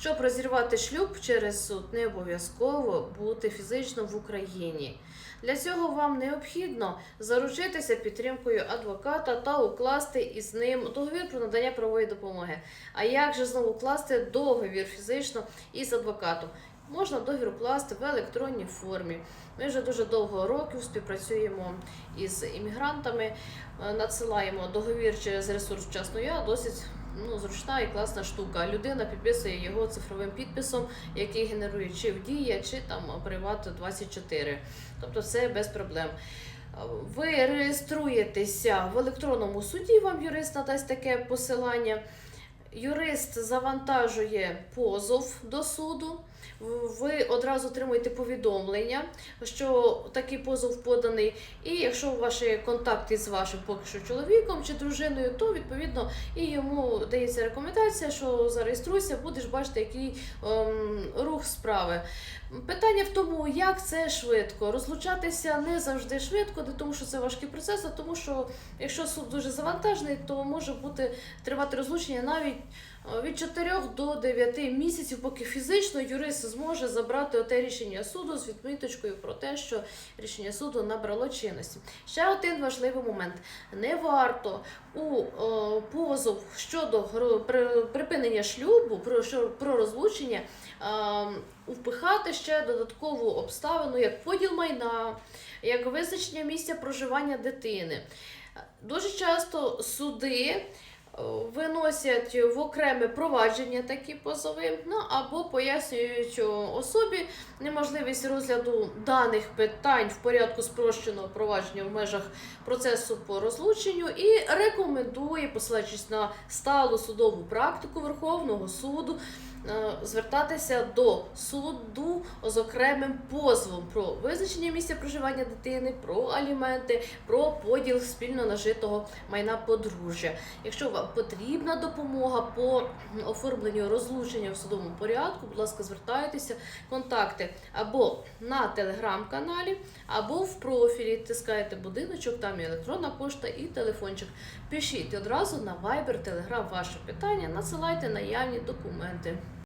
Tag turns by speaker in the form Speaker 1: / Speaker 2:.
Speaker 1: Щоб розірвати шлюб через суд, не обов'язково бути фізично в Україні. Для цього вам необхідно заручитися підтримкою адвоката та укласти із ним договір про надання правової допомоги. А як же знову укласти договір фізично із адвокатом? Можна договір укласти в електронній формі. Ми вже дуже довго років співпрацюємо із іммігрантами, е, надсилаємо договір через ресурс вчасно я досить ну, зручна і класна штука. Людина підписує його цифровим підписом, який генерує чи в Дія, чи там Приват 24. Тобто все без проблем. Ви реєструєтеся в електронному суді, вам юрист надасть таке посилання. Юрист завантажує позов до суду. Ви одразу отримуєте повідомлення, що такий позов поданий. І якщо ваші контакти з вашим поки що чоловіком чи дружиною, то відповідно і йому дається рекомендація, що зареєструйся, будеш бачити, який ем, рух справи. Питання в тому, як це швидко. Розлучатися не завжди швидко, не тому що це важкий процес, а тому що якщо суд дуже завантажений, то може бути тривати розлучення навіть е, від 4 до 9 місяців, поки фізично юрист зможе забрати оте рішення суду з відміточкою про те, що рішення суду набрало чинності. Ще один важливий момент: не варто у е, позов щодо припинення шлюбу, про, що- про розлучення. е, Впихати ще додаткову обставину, як поділ майна, як визначення місця проживання дитини. Дуже часто суди виносять в окреме провадження такі позови, ну або пояснюють особі неможливість розгляду даних питань в порядку спрощеного провадження в межах процесу по розлученню і рекомендує, посилаючись на сталу судову практику Верховного суду, е, звертатися до суду з окремим позовом про визначення місця проживання дитини, про аліменти, про поділ спільно нажитого майна подружжя. Якщо вам потрібна допомога по оформленню розлучення в судовому порядку, будь ласка, звертайтеся, контакти або на телеграм-каналі, або в профілі. Тискаєте будиночок, там є електронна пошта і телефончик. Пишіть одразу на Viber, Telegram ваше питання, надсилайте наявні документи.